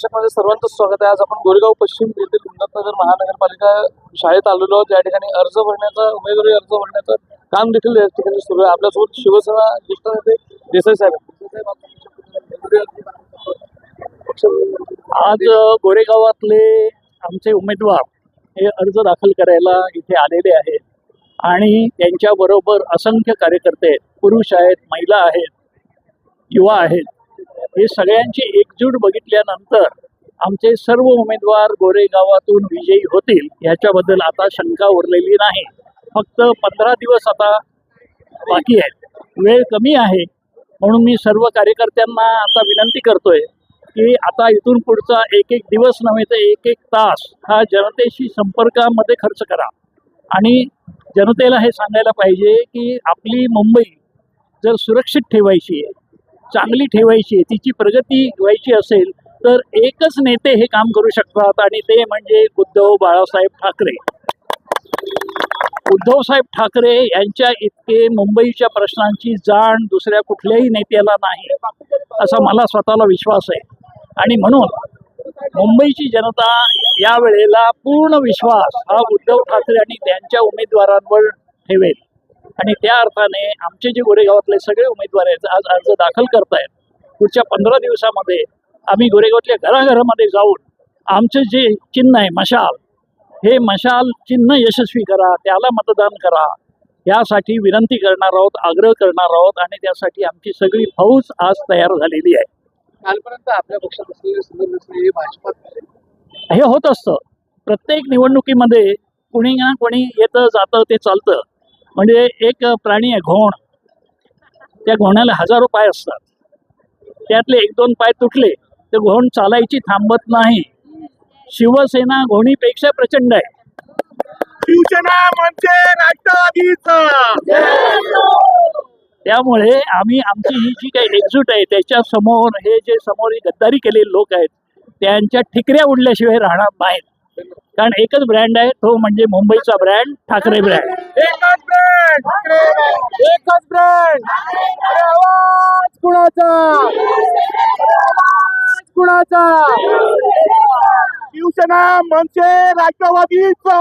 मार्गदर्शकमध्ये सर्वांचं स्वागत आहे. आज आपण गोरेगाव पश्चिम येथील उल्हासनगर महानगरपालिका शाळेत आलेलो आहोत. या ठिकाणी अर्ज भरण्याचा उमेदवारी अर्ज भरण्याचं काम देखील या ठिकाणी सुरू आहे. आपल्यासोबत शिवसेना ज्येष्ठ नेते देसाई साहेब आज गोरेगावातले आमचे उमेदवार हे अर्ज दाखल करायला इथे आलेले आहेत. आणि त्यांच्याबरोबर असंख्य कार्यकर्ते आहेत. पुरुष आहेत महिला आहेत युवा आहेत. हे सगळ्यांची एकजूट बघितल्यानंतर आमचे सर्व उमेदवार गोरेगावातून विजयी होतील याच्याबद्दल आता शंका उरलेली नाही. फक्त पंधरा दिवस आता बाकी आहेत. वेळ कमी आहे. म्हणून मी सर्व कार्यकर्त्यांना आता विनंती करतोय की आता इथून पुढचा एक एक दिवस नव्हे तर एक एक तास हा जनतेशी संपर्कामध्ये खर्च करा. आणि जनतेला हे सांगायला पाहिजे की आपली मुंबई जर सुरक्षित ठेवायची आहे चांगली ठेवायची आहे तिची प्रगती व्हायची असेल तर एकच नेते हे काम करू शकतात आणि ते म्हणजे उद्धव बाळासाहेब ठाकरे. उद्धवसाहेब ठाकरे यांच्या इतके मुंबईच्या प्रश्नांची जाण दुसऱ्या कुठल्याही नेत्याला नाही असा मला स्वतःला विश्वास आहे. आणि म्हणून मुंबईची जनता या वेळेला पूर्ण विश्वास हा उद्धव ठाकरे आणि त्यांच्या उमेदवारांवर ठेवेल. आणि त्या अर्थाने आमचे जे गोरेगावातले सगळे उमेदवार आहेत आज अर्ज दाखल करतायत. पुढच्या पंधरा दिवसामध्ये आम्ही गोरेगावातल्या घराघरामध्ये जाऊन आमचं जे चिन्ह आहे मशाल हे मशाल चिन्ह यशस्वी करा त्याला मतदान करा यासाठी विनंती करणार आहोत आग्रह करणार आहोत आणि त्यासाठी आमची सगळी फौज आज तयार झालेली आहे. कालपर्यंत आपल्या पक्षात असलेले हे भाजपात. हे होत असतं. प्रत्येक निवडणुकीमध्ये कोणी ना कोणी येतं जातं ते चालतं. म्हणजे एक प्राणी आहे घोण. त्या घोण्याला हजारो पाय असतात. त्यातले एक दोन पाय तुटले तर घोण चालायची थांबत नाही. शिवसेना घोणीपेक्षा प्रचंड आहे. शिवसेना म्हणजे त्यामुळे आम्ही आमची ही जी काही एकजूट आहे त्याच्यासमोर हे जे समोर गद्दारी केलेले लोक आहेत त्यांच्या ठिकऱ्या उडल्याशिवाय राहणार नाहीत. कारण एकच ब्रँड आहे तो म्हणजे मुंबईचा ब्रँड ठाकरे ब्रँड एकच ब्रँड आवाज कुणाचा? आवाज कुणाचा? शिवसेना म्हणजे राष्ट्रवादीचा!